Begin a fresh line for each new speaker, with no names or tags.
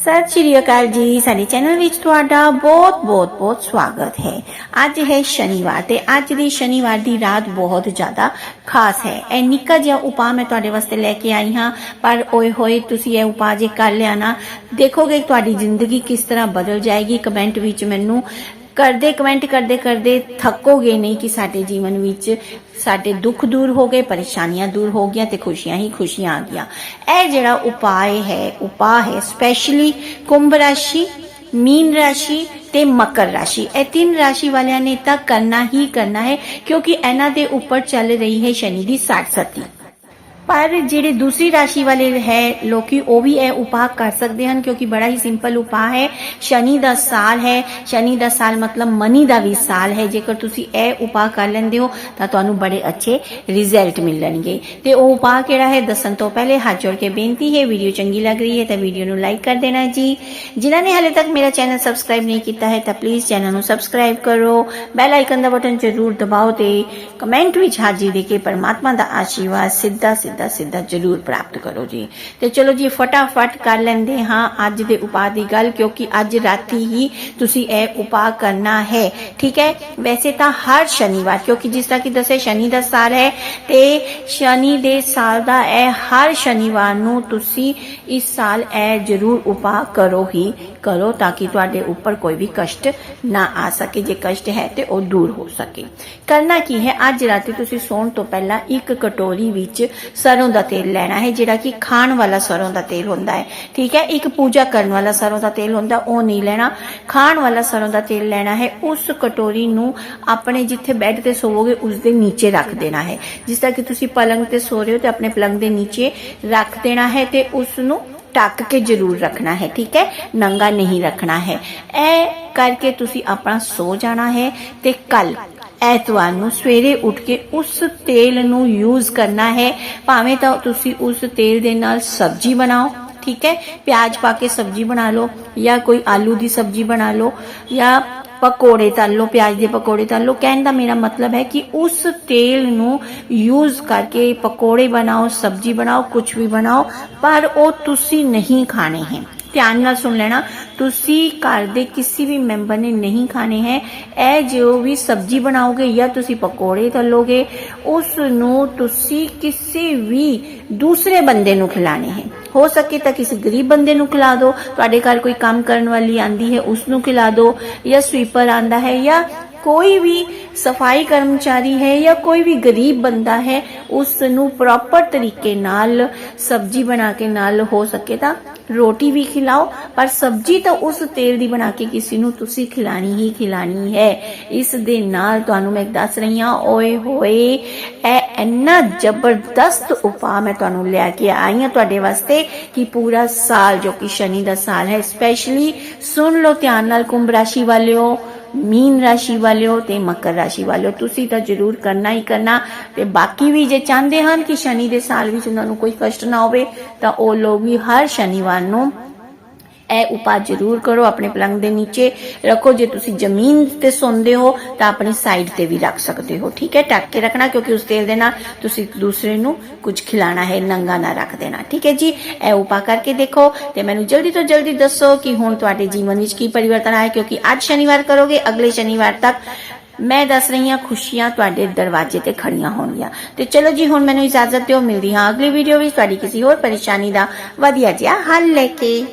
ਸਤਿ ਸ਼੍ਰੀ ਅਕਾਲ ਜੀ, ਸਾਡੇ ਚੈਨਲ ਵਿੱਚ ਤੁਹਾਡਾ ਬਹੁਤ ਬਹੁਤ ਬਹੁਤ ਸਵਾਗਤ ਹੈ। ਅੱਜ ਹੈ ਸ਼ਨੀਵਾਰ ਤੇ ਅੱਜ ਦੀ ਸ਼ਨੀਵਾਰ ਦੀ ਰਾਤ ਬਹੁਤ ਜ਼ਿਆਦਾ ਖਾਸ ਹੈ। ਇਹ ਨਿੱਕਾ ਜਿਹਾ ਉਪਾਅ ਮੈਂ ਤੁਹਾਡੇ ਵਾਸਤੇ ਲੈ ਕੇ ਆਈ ਹਾਂ, ਪਰ ਓਏ ਹੋਏ, ਤੁਸੀਂ ਇਹ ਉਪਾਅ ਜੇ ਕਰ ਲਿਆ ਨਾ, ਦੇਖੋਗੇ ਤੁਹਾਡੀ ਜ਼ਿੰਦਗੀ ਕਿਸ ਤਰ੍ਹਾਂ ਬਦਲ ਜਾਏਗੀ। ਕਮੈਂਟ ਵਿੱਚ ਮੈਨੂੰ ਕਰਦੇ, ਕਮੈਂਟ ਕਰਦੇ ਕਰਦੇ ਥੱਕੋਗੇ ਨਹੀਂ ਕਿ ਸਾਡੇ ਜੀਵਨ ਵਿੱਚ ਸਾਡੇ ਦੁੱਖ ਦੂਰ ਹੋ ਗਏ, ਪਰੇਸ਼ਾਨੀਆਂ ਦੂਰ ਹੋ ਗਈਆਂ ਤੇ ਖੁਸ਼ੀਆਂ ਹੀ ਖੁਸ਼ੀਆਂ ਆ ਗਈਆਂ। ਇਹ ਜਿਹੜਾ ਉਪਾਅ ਹੈ ਉਪਾਅ ਹੈ ਸਪੈਸ਼ਲੀ ਕੁੰਭ ਰਾਸ਼ੀ, ਮੀਨ ਰਾਸ਼ੀ ਤੇ ਮਕਰ ਰਾਸ਼ੀ। ਇਹ ਤਿੰਨ ਰਾਸ਼ੀ ਵਾਲਿਆਂ ਨੇ ਤਾਂ ਕਰਨਾ ਹੀ ਕਰਨਾ ਹੈ, ਕਿਉਂਕਿ ਇਹਨਾਂ ਦੇ ਉੱਪਰ ਚੱਲ ਰਹੀ ਹੈ ਸ਼ਨੀ ਦੀ 60 ਪਰ ਜਿਹੜੇ ਦੂਸਰੀ ਰਾਸ਼ੀ ਵਾਲੇ ਹੈ ਲੋਕੀ, ਉਹ ਵੀ ਇਹ ਉਪਾਅ ਕਰ ਸਕਦੇ ਹਨ ਕਿਉਂਕਿ ਬੜਾ ਹੀ ਸਿੰਪਲ ਉਪਾਅ ਹੈ। ਸ਼ਨੀ ਦਾ ਸਾਲ ਹੈ। ਸ਼ਨੀ ਦਾ ਸਾਲ ਮਤਲਬ ਮਨੀ ਦਾ ਵੀ ਸਾਲ ਹੈ। ਜੇਕਰ ਤੁਸੀਂ ਇਹ ਉਪਾਅ ਕਰ ਲੈਂਦੇ ਹੋ, ਤਾਂ ਤੁਹਾਨੂੰ ਬੜੇ ਅੱਛੇ ਰਿਜ਼ਲਟ ਮਿਲਣਗੇ। ਤੇ ਉਹ ਉਪਾਅ ਕਿਹੜਾ ਹੈ? ਦੱਸਣ ਤੋਂ ਪਹਿਲੇ ਹੱਥ ਜੋੜ ਕੇ ਬੇਨਤੀ ਹੈ, ਵੀਡੀਓ ਚੰਗੀ ਲੱਗ ਰਹੀ ਹੈ ਤਾਂ ਵੀਡੀਓ ਨੂੰ ਲਾਈਕ ਕਰ ਦੇਣਾ ਜੀ। ਜਿਨ੍ਹਾਂ ਨੇ ਹਾਲੇ ਤੱਕ ਮੇਰਾ ਚੈਨਲ ਸਬਸਕ੍ਰਾਈਬ ਨਹੀਂ ਕੀਤਾ ਹੈ, ਤਾਂ ਪਲੀਜ਼ ਚੈਨਲ ਨੂੰ ਸਬਸਕ੍ਰਾਈਬ ਕਰੋ। ਬੈਲ ਆਈਕਨ ਦਾ ਬਟਨ ਜ਼ਰੂਰ ਦਬਾਓ ਤੇ ਕਮੈਂਟ ਵਿੱਚ ਹਾਜ਼ਰੀ ਦੇ ਕੇ ਪਰਮਾਤਮਾ ਦਾ ਆਸ਼ੀਰਵਾਦ ਸਿੱਧਾ ਸਿੱਧਾ ਸਿੱਧਾ ਜ਼ਰੂਰ ਪ੍ਰਾਪਤ ਕਰੋ ਜੀ। ਤੇ ਚਲੋ ਜੀ, ਫਟਾਫਟ ਕਰ ਲੈਂਦੇ ਹਾਂ ਅੱਜ ਦੇ ਉਪਾਅ ਦੀ ਗੱਲ, ਕਿਉਂਕਿ ਅੱਜ ਰਾਤੀ ਹੀ ਤੁਸੀਂ ਇਹ ਉਪਾਅ ਕਰਨਾ ਹੈ। ਠੀਕ ਹੈ? ਵੈਸੇ ਤਾਂ ਹਰ ਸ਼ਨੀਵਾਰ, ਕਿਉਂਕਿ ਜਿਸ ਤਰ੍ਹਾਂ ਕਿ ਦੱਸਿਆ, ਸ਼ਨੀ ਦਾ ਸਾਲ ਹੈ ਤੇ ਸ਼ਨੀ ਦੇ ਸਾਲ ਦਾ ਇਹ ਹਰ ਸ਼ਨੀਵਾਰ ਨੂੰ ਤੁਸੀਂ ਇਸ ਸਾਲ ਇਹ ਜ਼ਰੂਰ ਉਪਾਅ ਕਰੋ ਹੀ। ਕਰੋ ਤਾਂ ਕਿ ਤੁਹਾਡੇ ਉੱਪਰ ਕੋਈ ਵੀ ਕਸ਼ਟ ਨਾ ਆ ਸਕੇ। ਜੇ ਕਸ਼ਟ ਹੈ ਤੇ ਉਹ ਦੂਰ ਹੋ ਸਕੇ। ਕਰਨਾ ਕੀ ਹੈ? ਅੱਜ ਰਾਤੀ ਤੁਸੀਂ ਸੌਣ ਤੋਂ ਪਹਿਲਾਂ ਇੱਕ ਕਟੋਰੀ ਵਿੱਚ ਸਰੋਂ ਦਾ ਤੇਲ ਲੈਣਾ ਹੈ, ਜਿਹੜਾ ਕਿ ਖਾਣ ਵਾਲਾ ਸਰੋਂ ਦਾ ਤੇਲ ਹੁੰਦਾ ਹੈ। ਠੀਕ ਹੈ? ਇੱਕ ਪੂਜਾ ਕਰਨ ਵਾਲਾ ਸਰੋਂ ਦਾ ਤੇਲ ਹੁੰਦਾ, ਉਹ ਨਹੀਂ ਲੈਣਾ। ਖਾਣ ਵਾਲਾ ਸਰੋਂ ਦਾ ਤੇਲ ਲੈਣਾ ਹੈ, ਉਸ ਕਟੋਰੀ ਨੂੰ ਆਪਣੇ ਜਿੱਥੇ ਬੈੱਡ ਤੇ ਸੋਵੋਗੇ, ਉਸ ਦੇ ਨੀਚੇ ਰੱਖ ਦੇਣਾ ਹੈ। ਜਿਸ ਤਰ੍ਹਾਂ ਕਿ ਤੁਸੀਂ ਪਲੰਗ ਤੇ ਸੋ ਰਹੇ ਹੋ ਤੇ ਆਪਣੇ ਪਲੰਗ ਦੇ ਨੀਚੇ ਰੱਖ ਦੇਣਾ ਹੈ ਤੇ ਉਸ ਨੂੰ ਟੱਕ ਕੇ ਜ਼ਰੂਰ ਰੱਖਣਾ ਹੈ, ਠੀਕ ਹੈ? ਨੰਗਾ ਨਹੀਂ ਰੱਖਣਾ ਹੈ। ਇਹ ਕਰਕੇ ਤੁਸੀਂ ਆਪਣਾ ਸੋ ਜਾਣਾ ਹੈ ਤੇ ਕੱਲ ਐਤਵਾਰ ਨੂੰ ਸਵੇਰੇ ਉੱਠ ਕੇ ਉਸ ਤੇਲ ਨੂੰ ਯੂਜ਼ ਕਰਨਾ ਹੈ। ਭਾਵੇਂ ਤਾਂ ਤੁਸੀਂ ਉਸ ਤੇਲ ਦੇ ਨਾਲ ਸਬਜ਼ੀ ਬਣਾਓ, ਠੀਕ ਹੈ? ਪਿਆਜ਼ ਪਾ ਕੇ ਸਬਜ਼ੀ ਬਣਾ ਲਓ ਜਾਂ ਕੋਈ ਆਲੂ ਦੀ ਸਬਜ਼ੀ ਬਣਾ ਲਓ ਜਾਂ ਪਕੌੜੇ ਤਲ ਲਓ, ਪਿਆਜ਼ ਦੇ ਪਕੌੜੇ ਤਲ ਲਓ। ਕਹਿਣ ਦਾ ਮੇਰਾ ਮਤਲਬ ਹੈ ਕਿ ਉਸ ਤੇਲ ਨੂੰ ਯੂਜ਼ ਕਰਕੇ ਪਕੌੜੇ ਬਣਾਓ, ਸਬਜ਼ੀ ਬਣਾਓ ਕੁਝ ਵੀ ਬਣਾਓ, ਪਰ ਉਹ ਤੁਸੀਂ ਨਹੀਂ ਖਾਣੇ ਹੈ। ਧਿਆਨ ਨਾਲ ਸੁਣ ਲੈਣਾ। ਤੁਸੀਂ ਘਰ ਦੇ ਕਿਸੇ ਵੀ ਮੈਂਬਰ ਨੇ ਨਹੀਂ ਖਾਣੇ ਹੈ। ਇਹ ਜੋ ਵੀ ਸਬਜ਼ੀ ਬਣਾਓਗੇ ਜਾਂ ਤੁਸੀਂ ਪਕੌੜੇ ਤਲੋਗੇ, ਉਸ ਨੂੰ ਤੁਸੀਂ ਕਿਸੇ ਵੀ ਦੂਸਰੇ ਬੰਦੇ ਨੂੰ ਖਿਲਾਣੇ ਹੈ। ਹੋ ਸਕੇ ਤਾਂ ਕਿਸੇ ਗਰੀਬ ਬੰਦੇ ਨੂੰ ਖਿਲਾ ਦਿਓ। ਤੁਹਾਡੇ ਘਰ ਕੋਈ ਕੰਮ ਕਰਨ ਵਾਲੀ ਆਂਦੀ ਹੈ, ਉਸ ਨੂੰ ਖਿਲਾ ਦਿਓ ਜਾਂ ਸਵੀਪਰ ਆਂਦਾ ਹੈ ਜਾਂ ਕੋਈ ਵੀ ਸਫ਼ਾਈ ਕਰਮਚਾਰੀ ਹੈ ਜਾਂ ਕੋਈ ਵੀ ਗਰੀਬ ਬੰਦਾ ਹੈ, ਉਸ ਨੂੰ ਪ੍ਰੋਪਰ ਤਰੀਕੇ ਨਾਲ ਸਬਜ਼ੀ ਬਣਾ ਕੇ ਨਾਲ ਹੋ ਸਕੇ ਤਾਂ ਰੋਟੀ ਵੀ ਖਿਲਾਓ, ਪਰ ਸਬਜ਼ੀ ਤਾਂ ਉਸ ਤੇਲ ਦੀ ਬਣਾ ਕੇ ਕਿਸੇ ਨੂੰ ਤੁਸੀਂ ਖਿਲਾਣੀ ਹੀ ਖਿਲਾਣੀ ਹੈ। ਇਸ ਦੇ ਨਾਲ ਤੁਹਾਨੂੰ ਮੈਂ ਦੱਸ ਰਹੀ ਹਾਂ, ਓਏ ਹੋਏ, ਇਹ ਇੰਨਾ ਜ਼ਬਰਦਸਤ ਉਪਾਅ ਮੈਂ ਤੁਹਾਨੂੰ ਲੈ ਕੇ ਆਈ ਹਾਂ ਤੁਹਾਡੇ ਵਾਸਤੇ ਕਿ ਪੂਰਾ ਸਾਲ ਜੋ ਕਿ ਸ਼ਨੀ ਦਾ ਸਾਲ ਹੈ ਸਪੈਸ਼ਲੀ ਸੁਣ ਲਓ ਧਿਆਨ ਨਾਲ ਕੁੰਭ ਰਾਸ਼ੀ ਵਾਲਿਓ ਮੀਨ ਰਾਸ਼ੀ ਵਾਲਿਓ ਤੇ ਮਕਰ ਰਾਸ਼ੀ ਵਾਲਿਓ, ਤੁਸੀਂ ਤਾਂ ਜ਼ਰੂਰ ਕਰਨਾ ਹੀ ਕਰਨਾ। ਤੇ ਬਾਕੀ ਵੀ ਜੇ ਚਾਹੁੰਦੇ ਹਨ ਕਿ ਸ਼ਨੀ ਦੇ ਸਾਲ ਵਿੱਚ ਉਹਨਾਂ ਨੂੰ ਕੋਈ ਕਸ਼ਟ ਨਾ ਹੋਵੇ, ਤਾਂ ਉਹ ਲੋਕ ਵੀ ਹਰ ਸ਼ਨੀਵਾਰ ਨੂੰ ਇਹ ਉਪਾਅ ਜ਼ਰੂਰ ਕਰੋ, ਆਪਣੇ ਪਲੰਗ ਦੇ ਨੀਚੇ ਰੱਖੋ। ਜੇ ਤੁਸੀਂ ਜ਼ਮੀਨ ਤੇ ਸੌਂਦੇ ਹੋ, ਤਾਂ ਆਪਣੀ ਸਾਈਡ ਤੇ ਵੀ ਰੱਖ ਸਕਦੇ ਹੋ, ਠੀਕ ਹੈ? ਟੱਕ ਕੇ ਰੱਖਣਾ, ਕਿਉਂਕਿ ਉਸ ਤੇਲ ਦੇ ਨਾਲ ਤੁਸੀਂ ਇੱਕ ਦੂਸਰੇ ਨੂੰ ਕੁਝ ਖਿਲਾਣਾ ਹੈ, ਨੰਗਾ ਨਾ ਰੱਖ ਦੇਣਾ, ਠੀਕ ਹੈ ਜੀ? ਇਹ ਉਪਾਅ ਕਰਕੇ ਦੇਖੋ ਤੇ ਮੈਨੂੰ ਜਲਦੀ ਤੋਂ ਜਲਦੀ ਦੱਸੋ ਕਿ ਹੁਣ ਤੁਹਾਡੇ ਜੀਵਨ ਵਿੱਚ ਕੀ ਪਰਿਵਰਤਨ ਆਇਆ, ਕਿਉਂਕਿ ਅੱਜ ਸ਼ਨੀਵਾਰ ਕਰੋਗੇ, ਅਗਲੇ ਸ਼ਨੀਵਾਰ ਤੱਕ ਮੈਂ ਦੱਸ ਰਹੀ ਹਾਂ, ਖੁਸ਼ੀਆਂ ਤੁਹਾਡੇ ਦਰਵਾਜ਼ੇ ਤੇ ਖੜੀਆਂ ਹੋਣਗੀਆਂ। ਤੇ ਚਲੋ ਜੀ, ਹੁਣ ਮੈਨੂੰ ਇਜਾਜ਼ਤ ਦਿਓ, ਮਿਲਦੀ ਹਾਂ ਅਗਲੀ ਵੀਡੀਓ ਵਿੱਚ। ਤੁਹਾਡੀ ਕਿਸੇ ਹੋਰ ਪਰੇਸ਼ਾਨੀ ਦਾ ਵਧੀਆ ਜਿਹਾ ਹੱਲ ਲੈ ਕੇ।